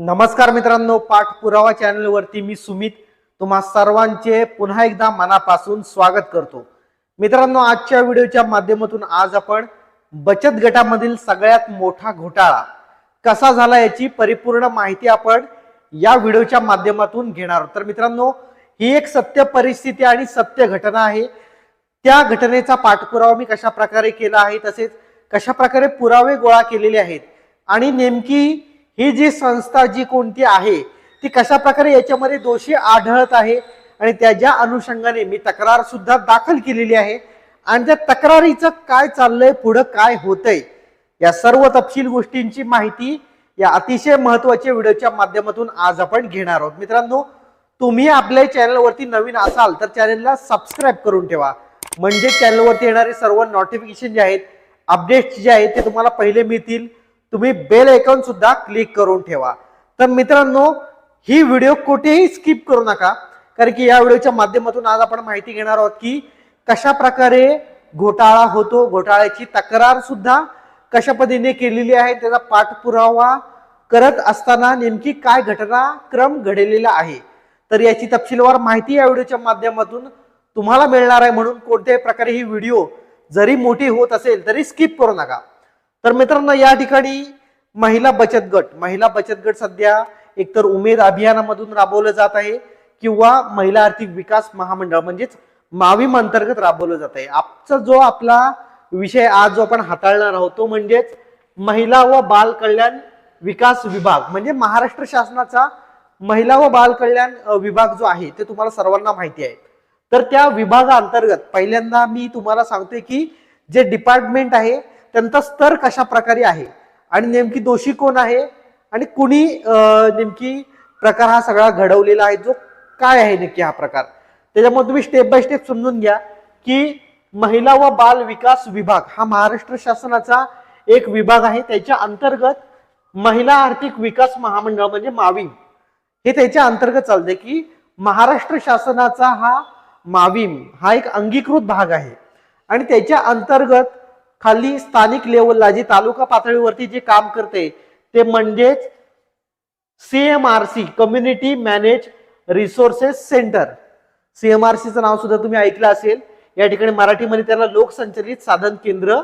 नमस्कार मित्रांनो पाठपुरावा चॅनलवरती मी सुमित तुम्हा सर्वांचे पुन्हा एकदा मनापासून स्वागत करतो. मित्रांनो आजच्या व्हिडिओच्या माध्यमातून आज आपण बचत गटामधील सगळ्यात मोठा घोटाळा कसा झाला याची परिपूर्ण माहिती आपण या व्हिडिओच्या माध्यमातून घेणार तर मित्रांनो ही एक सत्य परिस्थिती आणि सत्य घटना आहे. त्या घटनेचा पाठपुरावा मी कशा प्रकारे केला आहे तसेच कशा प्रकारे पुरावे गोळा केलेले आहेत आणि नेमकी ही जी संस्था जी कोणती आहे ती कशा प्रकारे याच्यामध्ये दोषी आढळत आहे आणि त्याच्या अनुषंगाने मी तक्रार सुद्धा दाखल केलेली आहे. आणि त्या तक्रारीचं काय चाललंय पुढं काय होतंय या सर्व तपशील गोष्टींची माहिती या अतिशय महत्त्वाच्या व्हिडिओच्या माध्यमातून आज आपण घेणार आहोत. मित्रांनो तुम्ही आपल्या चॅनलवरती नवीन असाल तर चॅनलला सबस्क्राईब करून ठेवा. म्हणजे चॅनलवरती येणारे सर्व नोटिफिकेशन जे आहेत अपडेट्स जे आहेत ते तुम्हाला पहिले मिळतील. तुम्ही बेल आयकॉन सुद्धा क्लिक करून ठेवा. तर मित्रांनो ही व्हिडिओ कुठेही स्किप करू नका कारण की या व्हिडिओच्या माध्यमातून आज आपण माहिती घेणार आहोत की कशा प्रकारे घोटाळा होतो घोटाळ्याची तक्रार सुद्धा कशा पद्धतीने केलेली आहे त्याचा पाठपुरावा करत असताना नेमकी काय घटनाक्रम घडलेला आहे. तर याची तपशीलवार माहिती या व्हिडिओच्या माध्यमातून तुम्हाला मिळणार आहे म्हणून कोणत्याही प्रकारे ही व्हिडिओ जरी मोठी होत असेल तरी स्किप करू नका. तर मित्रांनो या ठिकाणी महिला बचत गट महिला बचत गट सध्या एकतर उमेद अभियानामधून राबवलं जात आहे किंवा महिला आर्थिक विकास महामंडळ म्हणजेच माविम अंतर्गत राबवलं जात आहे. आजचा जो आपला विषय आज जो आपण हाताळणार आहोत तो म्हणजेच महिला व बाल कल्याण विकास विभाग म्हणजे महाराष्ट्र शासनाचा महिला व बाल कल्याण विभाग जो आहे ते तुम्हाला सर्वांना माहिती आहे. तर त्या विभागाअंतर्गत पहिल्यांदा मी तुम्हाला सांगते की जे डिपार्टमेंट आहे त्यांचा स्तर कशा प्रकारे आहे? आणि नेमकी दोषी कोण आहे? आणि कुणी नेमकी प्रकार हा सगळा घडवलेला आहे? जो काय आहे नक्की हा प्रकार? त्याच्यामुळे तुम्ही स्टेप बाय स्टेप समजून घ्या की महिला व बाल विकास विभाग हा महाराष्ट्र शासनाचा एक विभाग आहे. त्याच्या अंतर्गत महिला आर्थिक विकास महामंडळ म्हणजे माविम हे त्याच्या अंतर्गत चालते की महाराष्ट्र शासनाचा हा माविम हा एक अंगीकृत भाग आहे. आणि त्याच्या अंतर्गत खाली स्थानिक लेवलला जे तालुका पातळीवरती जे काम करते ते म्हणजेच CMRC community manage resources centre सीएमआरसीचं नाव सुद्धा तुम्ही ऐकलं असेल. या ठिकाणी मराठीमध्ये त्याला लोकसंचलित साधन केंद्र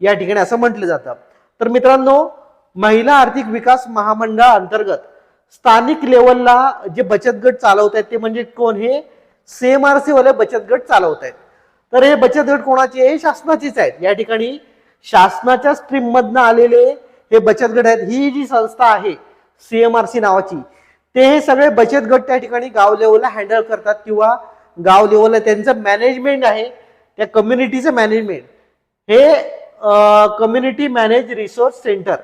या ठिकाणी असं म्हटलं जातं. तर मित्रांनो महिला आर्थिक विकास महामंडळ अंतर्गत स्थानिक लेवलला जे बचत गट चालवत आहेत ते म्हणजे कोण? हे सीएमआरसी वाले बचत गट चालवत आहेत तर हे बचत गट कोणाचे हे शासनाचीच आहेत. या ठिकाणी शासनाच्या स्ट्रीममधनं आलेले हे बचत गट आहेत. ही जी संस्था आहे सीएमआरसी नावाची ते हे सगळे बचत गट त्या ठिकाणी गाव लेवलला हँडल करतात किंवा गाव लेवलला त्यांचं मॅनेजमेंट आहे. त्या कम्युनिटीचं मॅनेजमेंट हे कम्युनिटी मॅनेज रिसोर्स सेंटर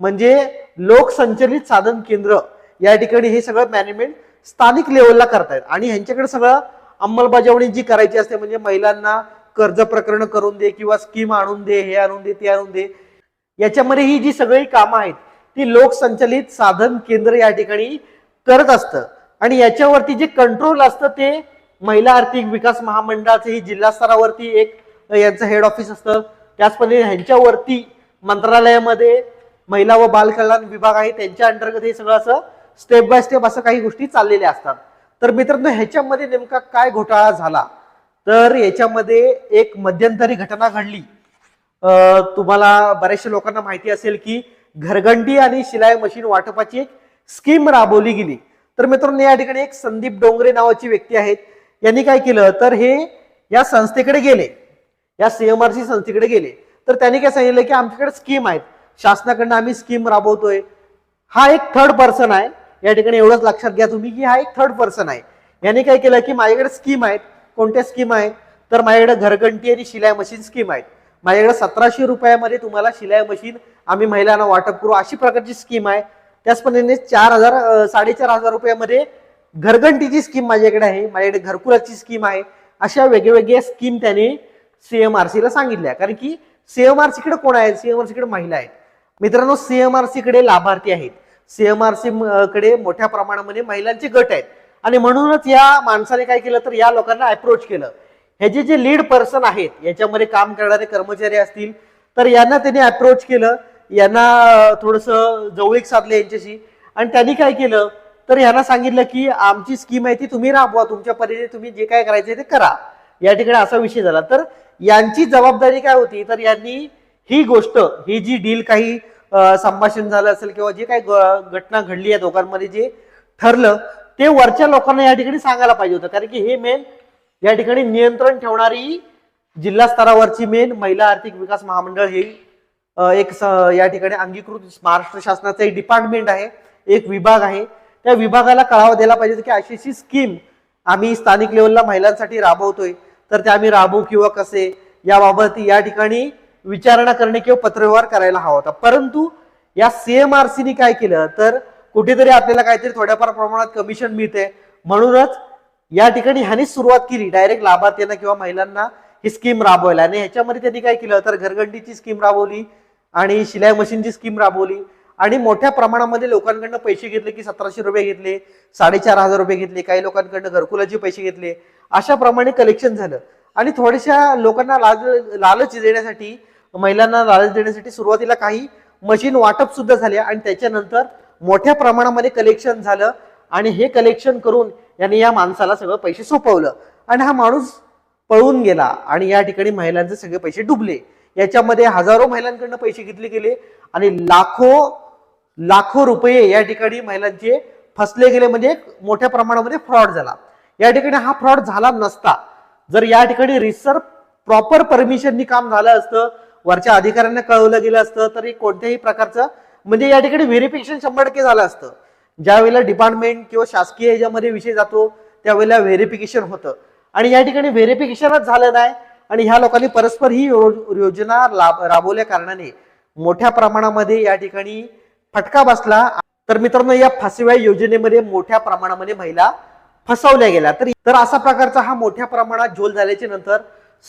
म्हणजे लोकसंचलित साधन केंद्र या ठिकाणी हे सगळं मॅनेजमेंट स्थानिक लेवलला करतायत. आणि ह्यांच्याकडे सगळं अंमलबजावणी जी करायची असते म्हणजे महिलांना कर्ज प्रकरण करून दे किंवा स्कीम आणून दे हे आणून दे ते आणून दे याच्यामध्ये ही जी सगळी कामं आहेत ती लोकसंचलित साधन केंद्र या ठिकाणी करत असतं. आणि याच्यावरती जे कंट्रोल असतं ते महिला आर्थिक विकास महामंडळाचं ही जिल्हा स्तरावरती एक यांचं हेड ऑफिस असतं. त्याचप्रमाणे ह्यांच्यावरती मंत्रालयामध्ये महिला व बाल कल्याण विभाग आहे त्यांच्या अंतर्गत हे सगळं असं स्टेप बाय स्टेप असं काही गोष्टी चाललेल्या असतात. तर मित्रांनो ह्याच्यामध्ये नेमका काय घोटाळा झाला? तर याच्यामध्ये एक मध्यंतरी घटना घडली. तुम्हाला बऱ्याचशा लोकांना माहिती असेल की घरगंडी आणि शिलाई मशीन वाटपाची एक स्कीम राबवली गेली. तर मित्रांनो या ठिकाणी एक संदीप डोंगरे नावाची व्यक्ती आहेत. यांनी काय केलं? तर हे या संस्थेकडे गेले. या सीएमआरसी संस्थेकडे गेले. तर त्यांनी काय सांगितलं की आमच्याकडे स्कीम आहेत. शासनाकडनं आम्ही स्कीम राबवतोय. हा एक थर्ड पर्सन आहे. या ठिकाणी एवढंच लक्षात घ्या तुम्ही की हा एक थर्ड पर्सन आहे. याने काय केलं की माझ्याकडे स्कीम आहेत. कोणत्या स्कीम आहेत? तर माझ्याकडे घरघंटी आणि शिलाई मशीन स्कीम आहेत. माझ्याकडे सतराशे रुपयामध्ये तुम्हाला शिलाई मशीन आम्ही महिलांना वाटप करू. अशी प्रकारची स्कीम आहे. त्याच पद्धतीने चार हजार साडेचार हजार रुपयामध्ये घरघंटीची स्कीम माझ्याकडे आहे. माझ्याकडे घरकुलाची स्कीम आहे. अशा वेगवेगळ्या स्कीम त्याने सीएमआरसीला सांगितल्या. कारण की सीएमआरसीकडे कोण आहे? सीएमआरसीकडे महिला आहेत. मित्रांनो सीएमआरसीकडे लाभार्थी आहेत. सीएमआरसी कडे मोठ्या प्रमाणामध्ये महिलांचे गट आहेत. आणि म्हणूनच या माणसाने काय केलं तर या लोकांना अप्रोच केलं. ह्याचे जे लीड पर्सन आहेत याच्यामध्ये काम करणारे कर्मचारी असतील तर यांना त्यांनी अप्रोच केलं. यांना थोडस जवळीक साधले यांच्याशी. आणि त्यांनी काय केलं तर यांना सांगितलं की आमची स्कीम आहे ती तुम्ही राबवा तुमच्या परीने तुम्ही जे काय करायचे ते करा. या ठिकाणी असा विषय झाला. तर यांची जबाबदारी काय होती? तर यांनी ही गोष्ट ही जी डील काही संभाषण झालं असेल किंवा जे काही घटना घडली या दोघांमध्ये जे ठरलं ते वरच्या लोकांना या ठिकाणी सांगायला पाहिजे होतं. कारण की हे मेन या ठिकाणी नियंत्रण ठेवणारी जिल्हा स्तरावरची मेन महिला आर्थिक विकास महामंडळ ही एक स- या ठिकाणी अंगीकृत महाराष्ट्र शासनाचं एक डिपार्टमेंट आहे एक विभाग आहे. त्या विभागाला कळावा द्यायला पाहिजे की अशी अशी स्कीम आम्ही स्थानिक लेवलला महिलांसाठी राबवतोय. तर ते आम्ही राबवू किंवा कसे? याबाबत या ठिकाणी विचारणा करणे किंवा पत्रव्यवहार करायला हवा होता. परंतु या सीएमआरसीने काय केलं? तर कुठेतरी आपल्याला काहीतरी थोड्याफार प्रमाणात कमिशन मिळते. म्हणूनच या ठिकाणी ह्याने सुरुवात केली. डायरेक्ट लाभार्थ्यांना किंवा महिलांना ही स्कीम राबवायला. आणि ह्याच्यामध्ये त्यांनी काय केलं? तर घरगंडीची स्कीम राबवली आणि शिलाई मशीनची स्कीम राबवली. आणि मोठ्या प्रमाणामध्ये लोकांकडनं पैसे घेतले की सतराशे रुपये घेतले साडेचार हजार रुपये घेतले काही लोकांकडनं घरकुलाचे पैसे घेतले. अशा प्रमाणे कलेक्शन झालं. आणि थोड्याशा लोकांना लाल लालच देण्यासाठी महिलांना लालच देण्यासाठी सुरुवातीला काही मशीन वाटप सुद्धा झाले आणि त्याच्यानंतर मोठ्या प्रमाणामध्ये कलेक्शन झालं आणि हे कलेक्शन करून यांनी या माणसाला सगळं पैसे सोपवलं. आणि हा माणूस पळून गेला आणि या ठिकाणी महिलांचे सगळे पैसे डुबले. याच्यामध्ये हजारो महिलांकडनं पैसे घेतले गेले आणि लाखो लाखो रुपये या ठिकाणी महिलांचे फसले गेले. म्हणजे मोठ्या प्रमाणामध्ये फ्रॉड झाला. या ठिकाणी हा फ्रॉड झाला नसता. जर या ठिकाणी रिसर प्रॉपर परमिशननी काम झालं असतं वरच्या अधिकाऱ्यांना कळवलं गेलं असतं तरी कोणत्याही प्रकारचं म्हणजे या ठिकाणी व्हेरिफिकेशन शंभर टक्के झालं असतं. ज्या वेळेला डिपार्टमेंट किंवा शासकीय याच्यामध्ये विषय जातो त्यावेळेला व्हेरिफिकेशन होतं. आणि या ठिकाणी व्हेरिफिकेशनच झालं नाही आणि ह्या लोकांनी परस्पर ही योजना लाभ राबवल्या कारणाने मोठ्या प्रमाणामध्ये या ठिकाणी फटका बसला. तर मित्रांनो या फसव्या योजनेमध्ये मोठ्या प्रमाणामध्ये महिला फसवल्या गेल्या. तर तर असा प्रकारचा हा मोठ्या प्रमाणात झोल झाल्याच्यानंतर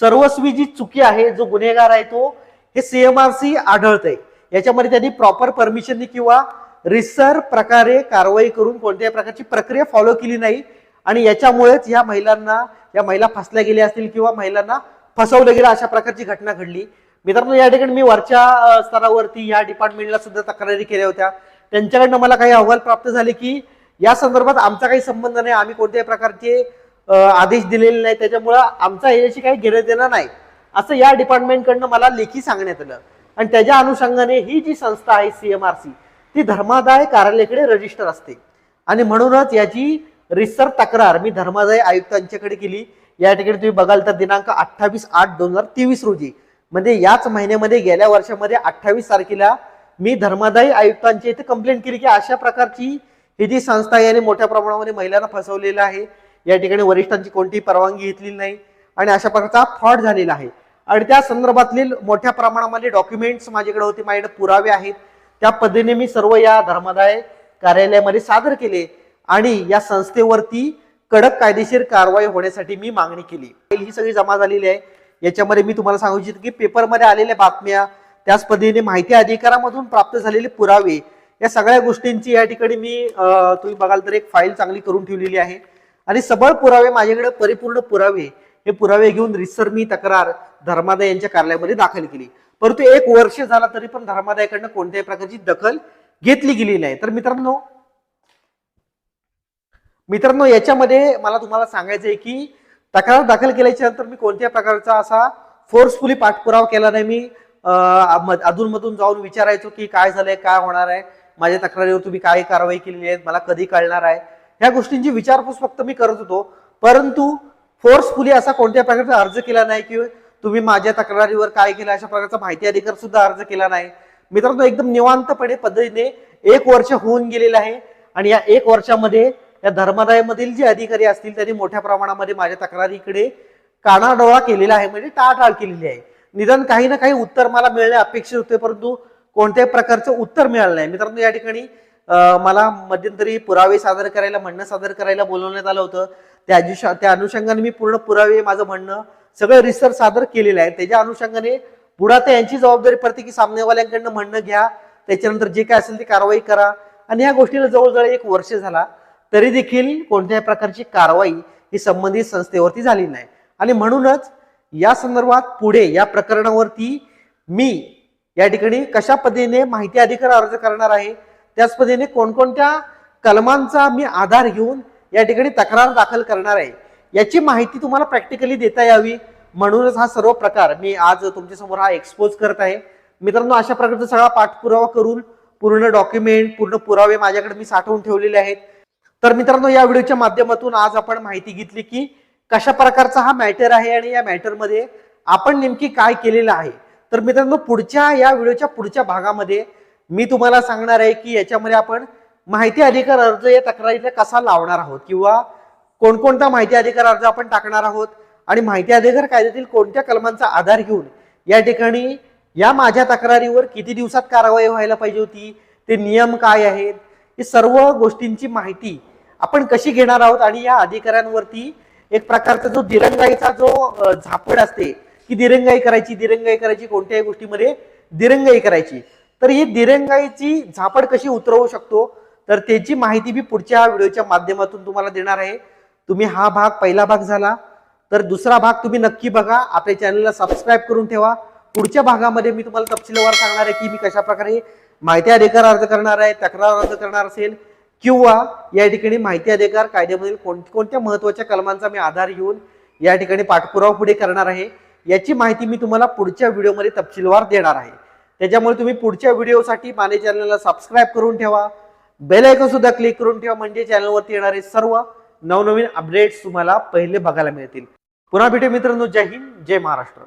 सर्वस्वी जी चुकी आहे जो गुन्हेगार आहे तो हे सीएमआरसी आढळते याच्यामध्ये त्यांनी प्रॉपर परमिशननी किंवा रिसर प्रकारे कारवाई करून कोणत्याही प्रकारची प्रक्रिया फॉलो केली नाही. आणि याच्यामुळेच या महिलांना या महिला फसल्या गेल्या असतील किंवा महिलांना फसवलं गेलं अशा प्रकारची घटना घडली. मित्रांनो या ठिकाणी मी वरच्या स्तरावरती या डिपार्टमेंटला सुद्धा तक्रारी केल्या होत्या. त्यांच्याकडनं मला काही अहवाल प्राप्त झाले की या संदर्भात आमचा काही संबंध नाही. आम्ही कोणत्याही प्रकारचे आदेश दिलेले नाही. त्याच्यामुळं आमचा याच्याशी काही घेणं देणं नाही. असं या डिपार्टमेंटकडनं मला लेखी सांगण्यात आलं. आणि त्याच्या अनुषंगाने ही जी संस्था आहे सीएमआरसी ती धर्मादाय कार्यालयाकडे रजिस्टर असते. आणि म्हणूनच याची रिसर तक्रार मी धर्मादाय आयुक्तांच्याकडे केली. या ठिकाणी तुम्ही बघाल तर दिनांक अठ्ठावीस आठ दोन हजार तेवीस रोजी म्हणजे याच महिन्यामध्ये गेल्या वर्षामध्ये अठ्ठावीस तारखेला मी धर्मादायी आयुक्तांची इथे कंप्लेंट केली की अशा प्रकारची ही जी संस्था आहे याने मोठ्या प्रमाणामध्ये महिलांना फसवलेलं आहे. या ठिकाणी वरिष्ठांची कोणतीही परवानगी घेतलेली नाही. आणि अशा प्रकारचा फ्रॉड झालेला आहे. आणि त्या संदर्भातील मोठ्या प्रमाणामध्ये डॉक्युमेंट्स माझ्याकडे होते माझ्याकडे पुरावे आहेत. त्या पद्धतीने मी सर्व या धर्मादाय कार्यालयामध्ये सादर केले आणि या संस्थेवरती कडक कायदेशीर कारवाई होण्यासाठी मी मागणी केली. ही सगळी जमा झालेली आहे. याच्यामध्ये मी तुम्हाला सांगू इच्छितो की पेपरमध्ये आलेल्या बातम्या त्याच पद्धतीने माहिती अधिकारामधून प्राप्त झालेले पुरावे या सगळ्या गोष्टींची या ठिकाणी मी तुम्ही बघाल तर एक फाईल चांगली करून ठेवलेली आहे. आणि सबळ पुरावे माझ्याकडे परिपूर्ण पुरावे हे पुरावे घेऊन रिसर मी तक्रार धर्मादाय यांच्या कार्यालयामध्ये दाखल केली. परंतु एक वर्ष झाला तरी पण धर्मादायाकडनं कोणत्याही प्रकारची दखल घेतली गेलेली नाही. तर मित्रांनो मित्रांनो याच्यामध्ये मला तुम्हाला सांगायचं आहे की तक्रार दाखल केल्याच्यानंतर मी कोणत्या प्रकारचा असा फोर्सफुली पाठपुरावा केला नाही. मी अधूनमधून जाऊन विचारायचो की काय झालंय काय होणार आहे? माझ्या तक्रारीवर तुम्ही काय कारवाई केलेली आहे? मला कधी कळणार आहे? ह्या गोष्टींची विचारपूस फक्त मी करत होतो. परंतु फोर्सफुली असा कोणत्या प्रकारचा अर्ज केला नाही की तुम्ही माझ्या तक्रारीवर काय केलं? अशा प्रकारचा माहिती अधिकार सुद्धा अर्ज केला नाही. मित्रांनो एकदम निवांतपणे पद्धतीने एक वर्ष होऊन गेलेलं आहे आणि या एक वर्षामध्ये या धर्मादायामधील जे अधिकारी असतील त्यांनी मोठ्या प्रमाणामध्ये माझ्या तक्रारीकडे कानाडोळा केलेला आहे म्हणजे टाळटाळ केलेली आहे. निदान काही ना काही उत्तर मला मिळणे अपेक्षित होते परंतु कोणत्याही प्रकारचं उत्तर मिळालं नाही. मित्रांनो या ठिकाणी मला मध्यंतरी पुरावे सादर करायला म्हणणं सादर करायला बोलवण्यात आलं होतं. त्या त्या अनुषंगाने मी पूर्ण पुरावे माझं म्हणणं सगळं रिसर्च सादर केलेलं आहे. त्याच्या अनुषंगाने पुढे आता यांची जबाबदारी पडते की सामनेवाल्यांकडनं म्हणणं घ्या. त्याच्यानंतर जे काय असेल ती कारवाई करा. आणि या गोष्टीला जवळजवळ एक वर्ष झाला. तरी देखील कोणत्याही प्रकारची कारवाई ही संबंधित संस्थेवरती झाली नाही. आणि म्हणूनच या संदर्भात पुढे या प्रकरणावरती मी या ठिकाणी कशा पद्धतीने माहिती अधिकार अर्ज करणार आहे त्याच पद्धतीने कोणकोणत्या कलमांचा मी आधार घेऊन या ठिकाणी तक्रार दाखल करणार आहे याची माहिती तुम्हाला प्रॅक्टिकली देता यावी. म्हणूनच हा सर्व प्रकार मी आज तुमच्यासमोर हा एक्सपोज करत आहे. मित्रांनो अशा प्रकारचा सगळा पाठपुरावा करून पूर्ण डॉक्युमेंट पूर्ण पुरावे माझ्याकडे मी साठवून ठेवलेले आहेत. तर मित्रांनो या व्हिडिओच्या माध्यमातून आज आपण माहिती घेतली की कशा प्रकारचा हा मॅटर आहे आणि या मॅटरमध्ये आपण नेमकी काय केलेलं आहे. तर मित्रांनो पुढच्या या व्हिडिओच्या पुढच्या भागामध्ये मी तुम्हाला सांगणार आहे की याच्यामध्ये आपण माहिती अधिकार अर्ज या तक्रारीला कसा लावणार आहोत किंवा कोणकोणता माहिती अधिकार अर्ज आपण टाकणार आहोत आणि माहिती अधिकार कायद्यातील कोणत्या कलमांचा आधार घेऊन या ठिकाणी या माझ्या तक्रारीवर किती दिवसात कारवाई व्हायला पाहिजे होती ते नियम काय आहेत ही सर्व गोष्टींची माहिती आपण कशी घेणार आहोत आणि या अधिकाऱ्यांवरती एक प्रकारचा जो दिरंगाईचा जो झापड असते की दिरंगाई करायची दिरंगाई करायची कोणत्याही गोष्टीमध्ये दिरंगाई करायची. तर ही दिरंगाईची झापड कशी उतरवू शकतो तर त्याची माहिती मी पुढच्या व्हिडिओच्या माध्यमातून तुम्हाला देणार आहे. तुम्ही हा भाग पहिला भाग झाला तर दुसरा भाग तुम्ही नक्की बघा. आपल्या चॅनलला सबस्क्राईब करून ठेवा. पुढच्या भागामध्ये मी तुम्हाला तपशीलवार सांगणार आहे की मी कशा प्रकारे माहिती अधिकार अर्ज करणार आहे तक्रार अर्ज करणार असेल किंवा या ठिकाणी माहिती अधिकार कायद्यामधील कोणत्या महत्त्वाच्या कलमांचा मी आधार घेऊन या ठिकाणी पाठपुरावा पुढे करणार आहे याची माहिती मी तुम्हाला पुढच्या व्हिडिओमध्ये तपशीलवार देणार आहे. त्याच्यामुळे तुम्ही पुढच्या व्हिडिओसाठी माझ्या चॅनलला सबस्क्राईब करून ठेवा. बेल आयकॉन सुद्धा क्लिक करून ठेवा. म्हणजे चॅनलवरती येणारे सर्व नवनवीन अपडेट्स तुम्हाला पहिले बघायला मिळतील. पुन्हा भेटू मित्रांनो. जय हिंद जय महाराष्ट्र.